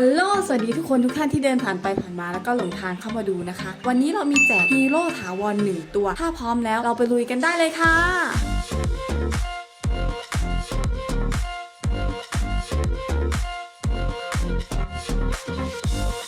ฮัลโหล สวัสดีทุกคนทุกท่านที่เดินผ่านไปผ่านมาแล้วก็หลงทางเข้ามาดูนะคะ วันนี้เรามีแจกฮีโร่ถาวรหนึ่งตัว ถ้าพร้อมแล้วเราไปลุยกันได้เลยค่ะส